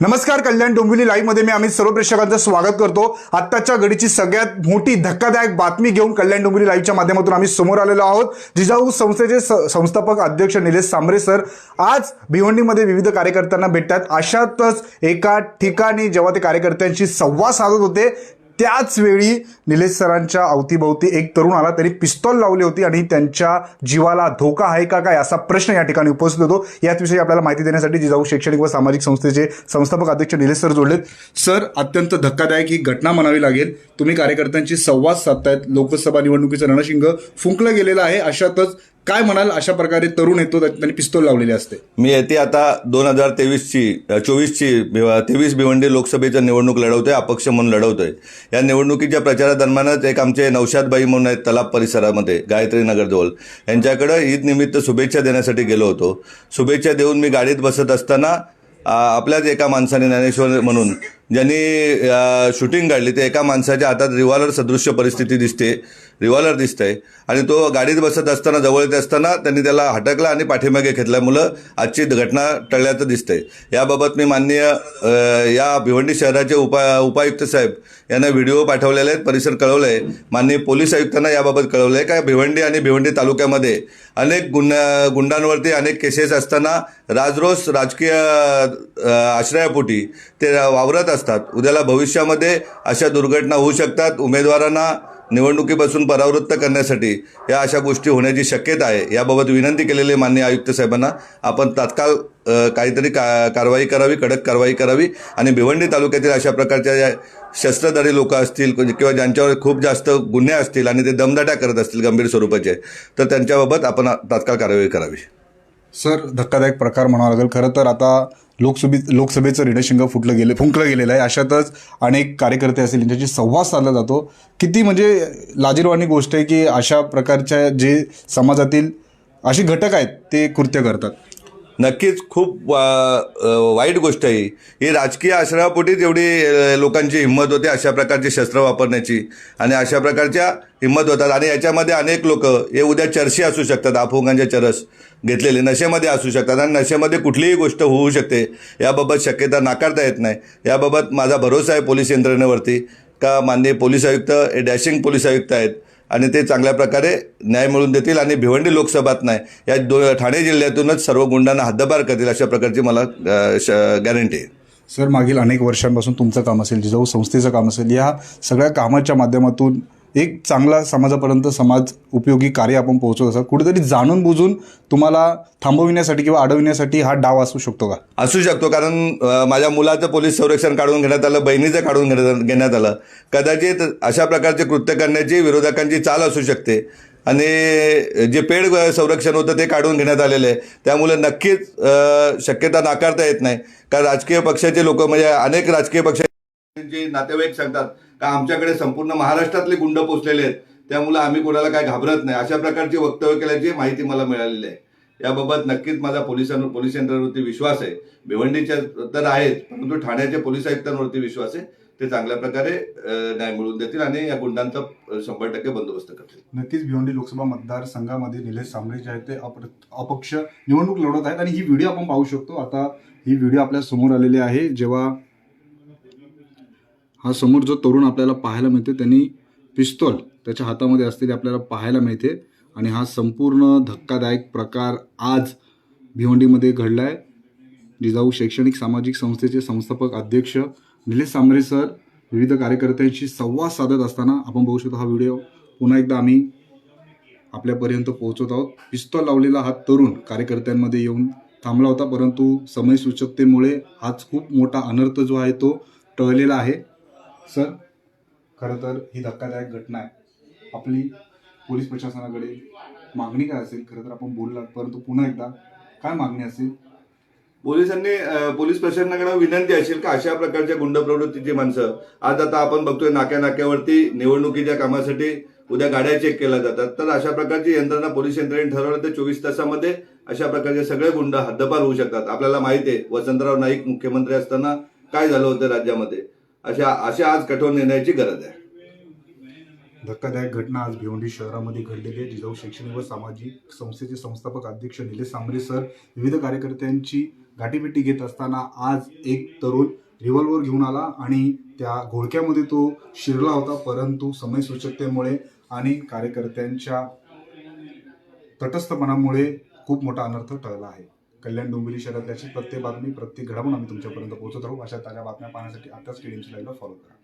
नमस्कार कल्याण डोंबिवली लाईव्हमध्ये मी अमित सर्व प्रेक्षकांचं स्वागत करतो. आत्ताच्या घडीची सगळ्यात मोठी धक्कादायक बातमी घेऊन कल्याण डोंबिवली लाईव्हच्या माध्यमातून आम्ही समोर आलेलो आहोत. जिजाऊ संस्थेचे संस्थापक अध्यक्ष निलेश सांबरे सर आज भिवंडीमध्ये विविध कार्यकर्त्यांना भेटतात. अशातच एका ठिकाणी जेव्हा ते कार्यकर्त्यांशी संवाद साधत होते त्याच वेळी निलेश सरांच्या अवतीभोवती एक तरुण आला. त्यांनी पिस्तॉल लावली होती आणि त्यांच्या जीवाला धोका आहे का काय असा प्रश्न या ठिकाणी उपस्थित होतो. याच विषयी आपल्याला माहिती देण्यासाठी जिजाऊ शैक्षणिक व सामाजिक संस्थेचे संस्थापक अध्यक्ष निलेश सर जोडलेत. सर अत्यंत धक्कादायक ही घटना म्हणावी लागेल. तुम्ही कार्यकर्त्यांशी संवाद साधतायत. लोकसभा निवडणुकीचं रणशिंग फुंकलं गेलेलं आहे. अशातच काय म्हणाल अशा प्रकारे तरुण येतो त्यांनी पिस्तोल लावलेली असते? मी येते आता दोन हजार तेवीसची चोवीसची तेवीस भिवंडी लोकसभेच्या निवडणूक लढवतोय अपक्ष म्हणून लढवतोय. या निवडणुकीच्या प्रचारादरम्यानच एक आमचे नौशादबाई म्हणून आहेत तलाब परिसरामध्ये गायत्री नगरजवळ यांच्याकडं ईद निमित्त शुभेच्छा देण्यासाठी गेलो होतो. शुभेच्छा देऊन मी गाडीत बसत असताना आपल्याच एका माणसाने ज्ञानेश्वर म्हणून ज्यांनी शूटिंग काढली ते एका माणसाच्या हातात रिव्हॉल्वर सदृश्य परिस्थिती दिसते. रिव्हॉल्वर दिसतंय. आणि तो गाडीत बसत असताना जवळ येत असताना त्यांनी त्याला हटकला आणि पाठीमागे घेतल्यामुळं आजची घटना टळल्याचं दिसतंय. याबाबत मी माननीय या भिवंडी शहराचे उपा उपायुक्त साहेब यांना व्हिडिओ पाठवलेले आहेत परिसर कळवलं आहे माननीय पोलीस आयुक्तांना याबाबत कळवलं आहे का? भिवंडी आणि भिवंडी तालुक्यामध्ये अनेक गुन्हा गुंडांवरती अनेक केसेस असताना राजरोस राजकीय आश्रयापोटी ते वावरत असतात. उद्याला भविष्यामध्ये अशा दुर्घटना होऊ शकतात. उमेदवारांना निवडणुकीपासून परावृत्त करण्यासाठी या अशा गोष्टी होण्याची शक्यता आहे. याबाबत विनंती केलेली मान्य आयुक्त साहेबांना आपण तात्काळ काहीतरी का कारवाई करावी कडक कारवाई करावी आणि भिवंडी तालुक्यातील अशा प्रकारच्या ज्या शस्त्रधारी लोक असतील किंवा ज्यांच्यावर खूप जास्त गुन्हे असतील आणि ते दमदाट्या करत असतील गंभीर स्वरूपाचे तर त्यांच्याबाबत आपण तात्काळ कारवाई करावी. सर धक्कादायक प्रकार म्हणावा लागेल. खरं तर आता लोकसभे लोकसभेचं ऋणशिंग फुटलं गेलं फुंकलं गेलेलं आहे. अशातच अनेक कार्यकर्ते असतील यांच्याशी संवाद साधला जातो. किती म्हणजे लाजीरवाणी गोष्ट आहे की अशा प्रकारच्या जे समाजातील असे घटक आहेत ते कृत्य करतात. नक्कीच खूप वाईट गोष्ट आहे. ही. ही राजकीय आश्रयापोटीच एवढी लोकांची हिंमत होते अशा प्रकारची शस्त्र वापरण्याची. आणि अशा प्रकारच्या हिंमत होतात. आणि याच्यामध्ये अनेक लोक हे उद्या चरशी असू शकतात अफोगांचे चरस घेतलेले नशेमध्ये असू शकतात. आणि नशेमध्ये कुठलीही गोष्ट होऊ शकते याबाबत शक्यता नाकारता येत नाही. याबाबत माझा भरोसा आहे पोलीस यंत्रणेवरती. का माननीय पोलीस आयुक्त हे डॅशिंग पोलीस आयुक्त आहेत. आणि ते चांगल्या प्रकारे न्याय मिळून देतील आणि भिवंडी लोकसभात नाही. या दो ठाणे जिल्ह्यातूनच सर्व गुंडांना हद्दपार करतील अशा प्रकारची मला गॅरंटी आहे. सर मागील अनेक वर्षांपासून तुमचं काम असेल जिजाऊ संस्थेचं काम असेल या सगळ्या कामाच्या माध्यमातून एक चांगला समाजापर्यंत समाज उपयोगी कार्य आपण पोहोचवत असतात. कुठेतरी जाणून बुजून तुम्हाला थांबविण्यासाठी किंवा अडविण्यासाठी हा डाव असू शकतो का? असू शकतो कारण माझ्या मुलाचं पोलीस संरक्षण काढून घेण्यात आलं बहिणीचं काढून घेण्यात घेण्यात आलं. कदाचित अशा प्रकारचे कृत्य करण्याची विरोधकांची चाल असू शकते. आणि जे पेड संरक्षण होतं ते काढून घेण्यात आलेलं आहे. त्यामुळे नक्कीच शक्यता नाकारता येत नाही. कारण राजकीय पक्षाचे लोक म्हणजे अनेक राजकीय पक्ष नातेवाईक सांगतात का आमच्याकडे संपूर्ण महाराष्ट्रातले गुंड पोचलेले आहेत? त्यामुळे आम्ही कोणाला काय घाबरत नाही. अशा प्रकारची वक्तव्य केल्याची माहिती मला मिळालेली आहे. याबाबत नक्कीच माझा पोलिसांवर पोलीस यंत्रणेवरती विश्वास आहे. भिवंडीच्या तर आहेच परंतु ठाण्याच्या पोलीस आयुक्तांवरती विश्वास आहे. ते चांगल्या प्रकारे न्याय मिळवून देतील आणि या गुंडांचा शंभर टक्के बंदोबस्त करतील. नक्कीच भिवंडी लोकसभा मतदारसंघामध्ये निलेश सांबळे जे आहेत ते अप- अपक्ष निवडणूक लढवत आहेत. आणि ही व्हिडिओ आपण पाहू शकतो. आता ही व्हिडिओ आपल्यासमोर आलेली आहे. जेव्हा हा समोर जो तरुण आपल्याला पाहायला मिळते त्यांनी पिस्तॉल त्याच्या हातामध्ये असलेली आपल्याला पाहायला मिळते. आणि हा संपूर्ण धक्कादायक प्रकार आज भिवंडीमध्ये घडला आहे जिजाऊ शैक्षणिक सामाजिक संस्थेचे संस्थापक अध्यक्ष निलेश सांबरे सर विविध कार्यकर्त्यांशी संवाद साधत असताना आपण बघू शकतो हा व्हिडिओ. पुन्हा एकदा आम्ही आपल्यापर्यंत पोहोचत आहोत. पिस्तॉल लावलेला हा तरुण कार्यकर्त्यांमध्ये येऊन थांबला होता परंतु समयसूचकतेमुळे हाच खूप मोठा अनर्थ जो आहे तो टळलेला आहे. सर खरं तर ही धक्कादायक घटना आहे. आपली पोलीस प्रशासनाकडे मागणी काय असेल? खरं तर आपण बोललात परंतु पुन्हा एकदा काय मागणी असेल? पोलिसांनी पोलीस प्रशासनाकडे विनंती असेल का अशा प्रकारच्या गुंड प्रवृत्तीची माणसं? आज आता आपण बघतोय नाक्या नाक्यावरती निवडणुकीच्या कामासाठी उद्या गाड्या चेक केल्या जातात. तर अशा प्रकारची यंत्रणा पोलीस यंत्रणेने ठरवलं तर चोवीस तासामध्ये अशा प्रकारचे सगळे गुंड हद्दपार होऊ शकतात. आपल्याला माहिती आहे वसंतराव नाईक मुख्यमंत्री असताना काय झालं होतं राज्यामध्ये? अशा अशा आज कठोर निर्णयाची गरज आहे. धक्कादायक घटना आज भिवंडी शहरामध्ये घडलेली आहे जिजाऊ शैक्षणिक व सामाजिक संस्थेचे संस्थापक अध्यक्ष निलेश सांबरे सर विविध कार्यकर्त्यांची गाठीबिट्टी घेत असताना आज एक तरुण रिव्हॉल्वर घेऊन आला आणि त्या घोळक्यामध्ये तो शिरला होता परंतु समयसूचकतेमुळे आणि कार्यकर्त्यांच्या तटस्थपणामुळे खूप मोठा अनर्थ टळला आहे. कल्याण डोंबिवली शहरात याची प्रत्येक बातमी प्रत्येक घडामोड आम्ही तुमच्यापर्यंत पोहोचत राहू. अशा ताज्या बातम्या पाहण्यासाठी आताच केडीएमसी लाईव्हला फॉलो करा.